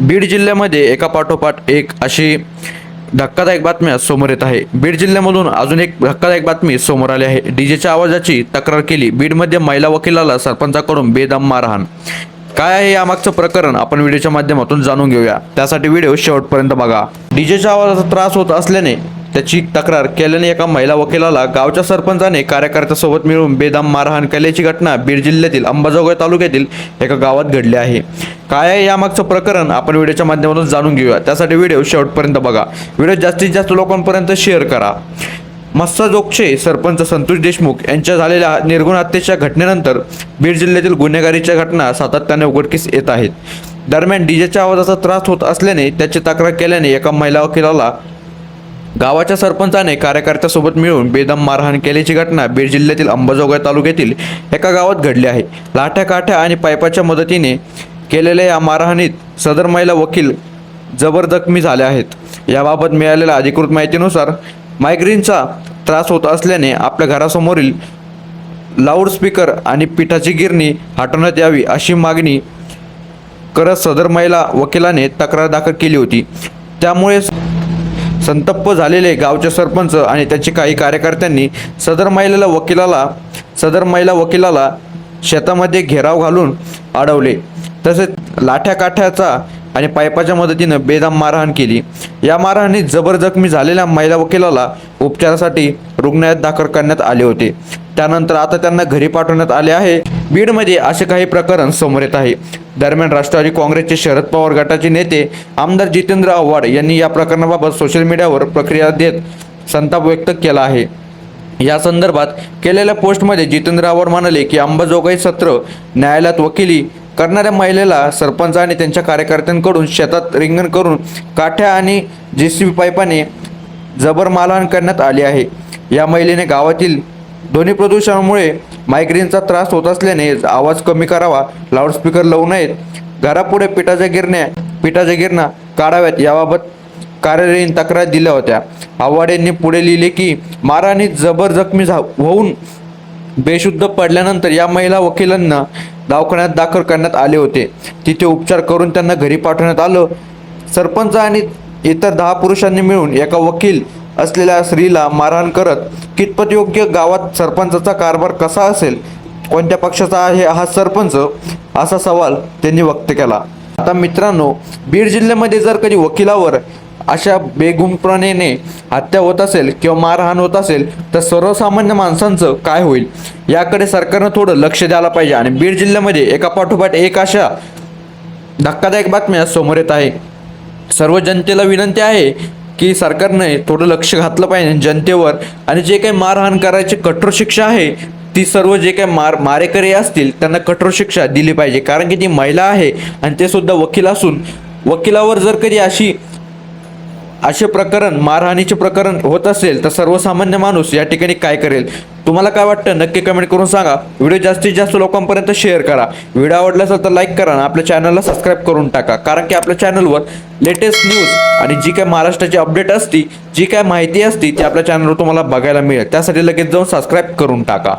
बीड जिल्ह्यामध्ये एका पाठोपाठ एक अशी धक्कादायक बातम्या समोर येत आहे. बीड जिल्ह्यामधून अजून एक धक्कादायक बातमी समोर आली आहे. डीजेच्या आवाजाची तक्रार केली. बीडमध्ये महिला वकिलाला सरपंचाकडून बेदम मारहाण. काय आहे यामागचं प्रकरण? आपण व्हिडिओच्या माध्यमातून जाणून घेऊया. त्यासाठी व्हिडिओ शेवटपर्यंत बघा. डीजेच्या आवाजाचा त्रास होत असल्याने त्याची तक्रार केल्याने एका महिला वकिलाला गावच्या सरपंचाने कार्यकर्त्यासोबत मिळून बेदाम मारहाण केल्याची घटना बीड जिल्ह्यातील अंबाजोगाई तालुक्यातील एका गावात घडली आहे. काय आहे यामागचं प्रकरण? आपण व्हिडिओच्या माध्यमातून जाणून घेऊया. त्यासाठी व्हिडिओ शेवटपर्यंत बघा. व्हिडिओ जास्तीत जास्त लोकांपर्यंत शेअर करा. मस्सा जोगचे सरपंच संतोष देशमुख यांच्या झालेल्या निर्गुण हत्येच्या घटनेनंतर बीड जिल्ह्यातील गुन्हेगारीच्या घटना सातत्याने उघडकीस येत आहेत. दरम्यान डीजेच्या आवाजाचा त्रास होत असल्याने त्याची तक्रार केल्याने एका महिला वकिलाला गावाच्या सरपंचाने कार्यकर्त्यासोबत मिळून बेदम मारहाण केल्याची घटना बीड जिल्ह्यातील अंबाजोगाई तालुक्यातील एका गावात घडली आहे. लाठ्या काठ्या आणि पायपाच्या मदतीने केलेल्या या मारहाणीत सदर महिला वकील जबर जखमी झाले आहेत. याबाबत मिळालेल्या अधिकृत माहितीनुसार मायग्रेनचा त्रास होत असल्याने आपल्या घरासमोरील लाऊडस्पीकर आणि पिठाची गिरणी हटवण्यात यावी अशी मागणी करत सदर महिला वकिलाने तक्रार दाखल केली होती. त्यामुळे संतप्प झालेले गावचे सरपंच आणि त्याचे काही कार्यकर्त्यांनी सदर महिलेला वकिलाला सदर महिला वकिलाला शेतामध्ये घेराव घालून अडवले. तसेच लाठ्या काठ्याचा आणि पायपाच्या मदतीनं बेदम मारहाण केली. या मारहाणीत जबर जखमी झालेल्या महिला वकिलाला उपचारासाठी रुग्णालयात दाखल करण्यात आले होते. त्यानंतर आता त्यांना घरी पाठवण्यात आले आहे. बीडमध्ये असे काही प्रकरण समोर येत आहे. दरम्यान राष्ट्रवादी काँग्रेसचे शरद पवार गटाचे नेते आमदार जितेंद्र आव्हाड यांनी या प्रकरणाबाबत सोशल मीडियावर प्रक्रिया देत संताप व्यक्त केला आहे. या संदर्भात केलेल्या पोस्टमध्ये जितेंद्र आव्हाड म्हणाले की अंबाजोगाई सत्र न्यायालयात वकिली करणाऱ्या महिलेला सरपंच आणि त्यांच्या कार्यकर्त्यांकडून शेतात रिंगण करून काठ्या आणि जे सी बी पाईपाने जबर मारहाण करण्यात आली आहे. या महिलेने गावातील ध्वनी प्रदूषणामुळे मायग्रेनचा त्रास होत असल्याने आवाज कमी करावा लाऊडस्पीकर लावू नयेत. घरापुढे पिठाच्या गिरण्या पिठाच्या गिरणा काढाव्यात याबाबत कार्यालयीन तक्रार दिल्या होत्या. आव्हाड यांनी पुढे लिहिले की माराने जबर जखमी झा होऊन बेशुद्ध पडल्यानंतर या महिला वकिलांना दवाखान्यात दाखल करण्यात आले होते. तिथे उपचार करून त्यांना घरी पाठवण्यात आलं. सरपंच आणि इतर दहा पुरुषांनी मिळून एका वकील असलेल्या स्त्रीला मारहाण करत कितपत योग्य गावात सरपंचाचा कारभार कसा असेल? कोणत्या पक्षाचा आहे हा सरपंच? असा सवाल त्यांनी व्यक्त केला. आता मित्रांनो बीड जिल्ह्यामध्ये जर कधी वकिलावर अशा बेगुमपणेने हत्या होत असेल किंवा मारहाण होत असेल तर सर्वसामान्य माणसांचं काय होईल? याकडे सरकारनं थोडं लक्ष द्यायला पाहिजे. आणि बीड जिल्ह्यामध्ये एका पाठोपाठ एक अशा धक्कादायक बातम्या समोर येत आहे. सर्व जनतेला विनंती आहे की सरकारने थोडं लक्ष घातलं पाहिजे जनतेवर. आणि जे काही मारहाण करायची कठोर शिक्षा आहे ती सर्व जे काही मार मारेकरी असतील त्यांना कठोर शिक्षा दिली पाहिजे. कारण की ती महिला आहे आणि ते सुद्धा वकील असून वकिलावर जर कधी अशी असे प्रकरण मारहाणीचे प्रकरण होत असेल तर सर्वसामान्य माणूस या ठिकाणी काय करेल? तुम्हाला काय वाटतं? नक्की कमेंट करून सांगा. व्हिडिओ जास्तीत जास्त लोकांपर्यंत शेअर करा. व्हिडिओ आवडला असेल तर लाईक करा आणि आपल्या चॅनलला सबस्क्राईब करून टाका. कारण की आपल्या चॅनलवर लेटेस्ट न्यूज आणि जी काय महाराष्ट्राची अपडेट असती जी काय माहिती असती ती आपल्या चॅनलवर तुम्हाला बघायला मिळेल. त्यासाठी लगेच जाऊन सबस्क्राईब करून टाका.